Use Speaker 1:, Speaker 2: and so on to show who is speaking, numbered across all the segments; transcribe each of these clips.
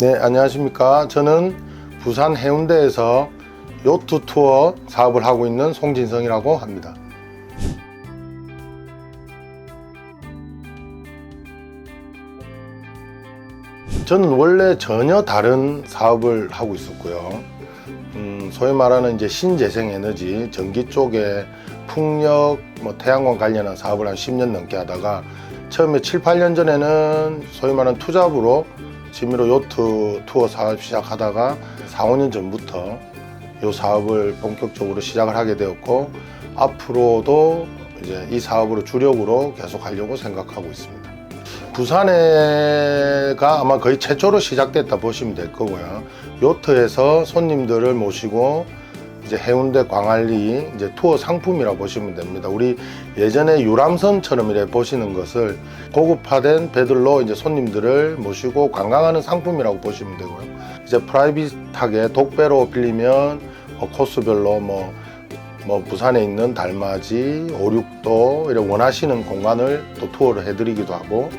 Speaker 1: 네, 안녕하십니까. 저는 부산 해운대에서 요트 투어 사업을 하고 있는 송진성이라고 합니다. 저는 원래 전혀 다른 사업을 하고 있었고요. 음, 소위 말하는 이제 신재생 에너지, 전기 쪽에 풍력, 뭐 태양광 관련한 사업을 한 10년 넘게 하다가 처음에 7, 8년 전에는 소위 말하는 투잡으로 취미로 요트 투어 사업 시작하다가 4, 5년 전부터 이 사업을 본격적으로 시작을 하게 되었고 앞으로도 이제 이 사업으로 주력으로 계속 하려고 생각하고 있습니다. 부산에가 아마 거의 최초로 시작됐다 보시면 될 거고요. 요트에서 손님들을 모시고 이제 해운대 광안리 이제 투어 상품이라고 보시면 됩니다. 우리 예전에 유람선처럼 이렇게 보시는 것을 고급화된 배들로 이제 손님들을 모시고 관광하는 상품이라고 보시면 되고요. 이제 프라이빗하게 독배로 빌리면 뭐 코스별로 뭐, 뭐 부산에 있는 달맞이, 오륙도 이렇게 원하시는 공간을 또 투어를 해드리기도 하고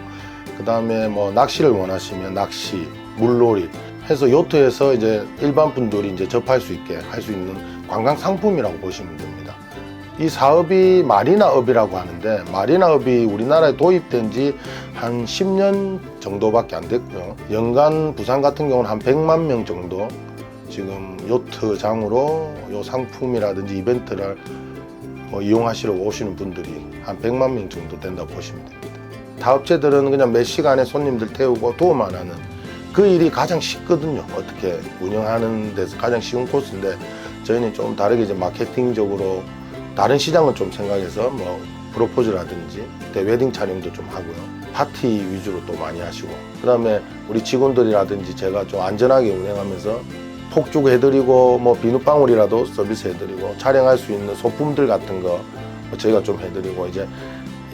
Speaker 1: 그 다음에 뭐 낚시를 원하시면 낚시, 물놀이 해서 요트에서 이제 일반 분들이 이제 접할 수 있게 할 수 있는 관광 상품이라고 보시면 됩니다. 이 사업이 마리나업이라고 하는데 마리나업이 우리나라에 도입된 지 한 10년 정도밖에 안 됐고요. 연간 부산 같은 경우는 한 100만 명 정도 지금 요트장으로 요 상품이라든지 이벤트를 뭐 이용하시러 오시는 분들이 한 100만 명 정도 된다고 보시면 됩니다. 다 업체들은 그냥 몇 시간에 손님들 태우고 도어만 하는 그 일이 가장 쉽거든요. 어떻게 운영하는 데서 가장 쉬운 코스인데 저희는 좀 다르게 이제 마케팅적으로 다른 시장을 좀 생각해서 뭐 프로포즈라든지 때 웨딩 촬영도 좀 하고요. 파티 위주로 또 많이 하시고 그다음에 우리 직원들이라든지 제가 좀 안전하게 운행하면서 폭죽 해드리고 뭐 비눗방울이라도 서비스 해드리고 촬영할 수 있는 소품들 같은 거 저희가 좀 해드리고 이제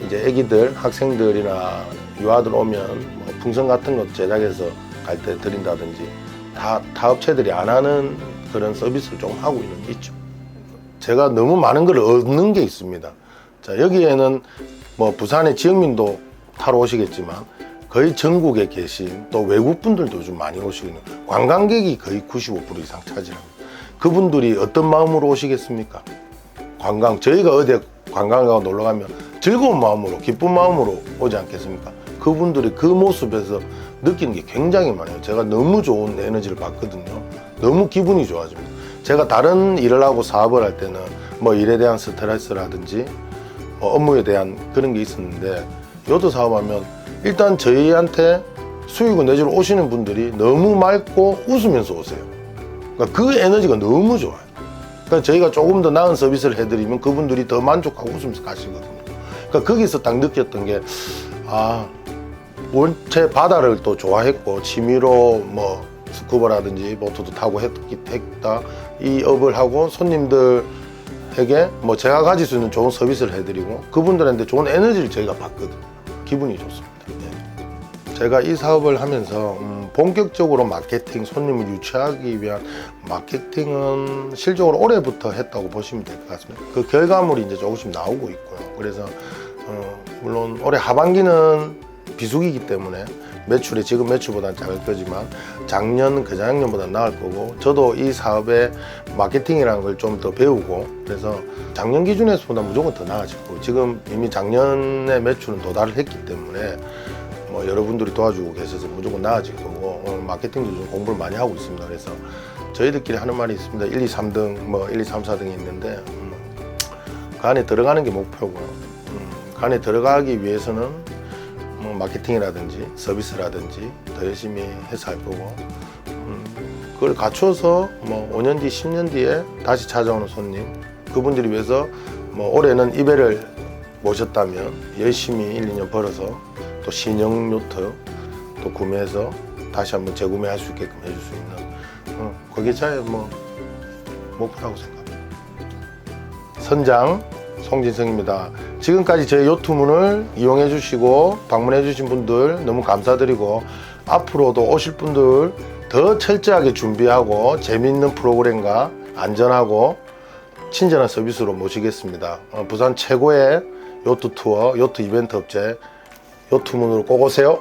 Speaker 1: 이제 애기들 학생들이나 유아들 오면 뭐 풍선 같은 거 제작해서 갈 때 드린다든지 다, 다 업체들이 안 하는 그런 서비스를 좀 하고 있는 게 있죠. 제가 너무 많은 걸 얻는 게 있습니다. 자, 여기에는 뭐 부산의 지역민도 타러 오시겠지만 거의 전국에 계신 또 외국 분들도 좀 많이 오시거든요. 관광객이 거의 95% 이상 차지합니다. 그분들이 어떤 마음으로 오시겠습니까? 관광, 저희가 어디에 관광을 가고 놀러 가면 즐거운 마음으로, 기쁜 마음으로 오지 않겠습니까? 그분들이 그 모습에서 느끼는 게 굉장히 많아요. 제가 너무 좋은 에너지를 받거든요. 너무 기분이 좋아집니다. 제가 다른 일을 하고 사업을 할 때는 뭐 일에 대한 스트레스라든지 뭐 업무에 대한 그런 게 있었는데 요트 사업하면 일단 저희한테 수익을 내주러 오시는 분들이 너무 맑고 웃으면서 오세요. 그러니까 그 에너지가 너무 좋아요. 그러니까 저희가 조금 더 나은 서비스를 해드리면 그분들이 더 만족하고 웃으면서 가시거든요. 그러니까 거기서 딱 느꼈던 게, 아, 원체 바다를 또 좋아했고, 취미로 뭐, 스쿠버라든지 보트도 타고 했, 했다. 이 업을 하고 손님들에게 뭐 제가 가질 수 있는 좋은 서비스를 해드리고, 그분들한테 좋은 에너지를 저희가 받거든요. 기분이 좋습니다. 예. 제가 이 사업을 하면서 음, 본격적으로 마케팅, 손님을 유치하기 위한 마케팅은 실적으로 올해부터 했다고 보시면 될 것 같습니다. 그 결과물이 이제 조금씩 나오고 있고요. 그래서 어, 물론 올해 하반기는 비수기이기 때문에 매출이 지금 매출보다는 작을 거지만 작년 그 작년보다 나을 거고 저도 이 사업의 마케팅이라는 걸 좀 더 배우고 그래서 작년 기준에서보다 무조건 더 나아질 거고 지금 이미 작년에 매출은 도달을 했기 때문에 뭐 여러분들이 도와주고 계셔서 무조건 나아질 거고 오늘 마케팅도 좀 공부를 많이 하고 있습니다. 그래서 저희들끼리 하는 말이 있습니다. 1, 2, 3등, 뭐 1, 2, 3, 4등이 있는데 음, 그 안에 들어가는 게 목표고요. 음, 그 안에 들어가기 위해서는 뭐 마케팅이라든지 서비스라든지 더 열심히 해서 할 거고 음, 그걸 갖춰서 뭐 5년 뒤, 10년 뒤에 다시 찾아오는 손님 그분들이 위해서 뭐 올해는 이배를 모셨다면 열심히 1, 2년 벌어서 또 신형 요트 또 구매해서 다시 한번 재구매할 수 있게끔 해줄 수 있는 어, 그게 저의 뭐 목표라고 생각합니다. 선장 송진성입니다. 지금까지 저희 요트문을 이용해 주시고 방문해 주신 분들 너무 감사드리고 앞으로도 오실 분들 더 철저하게 준비하고 재미있는 프로그램과 안전하고 친절한 서비스로 모시겠습니다. 어, 부산 최고의 요트 투어, 요트 이벤트 업체 요트문으로 꼭 오세요.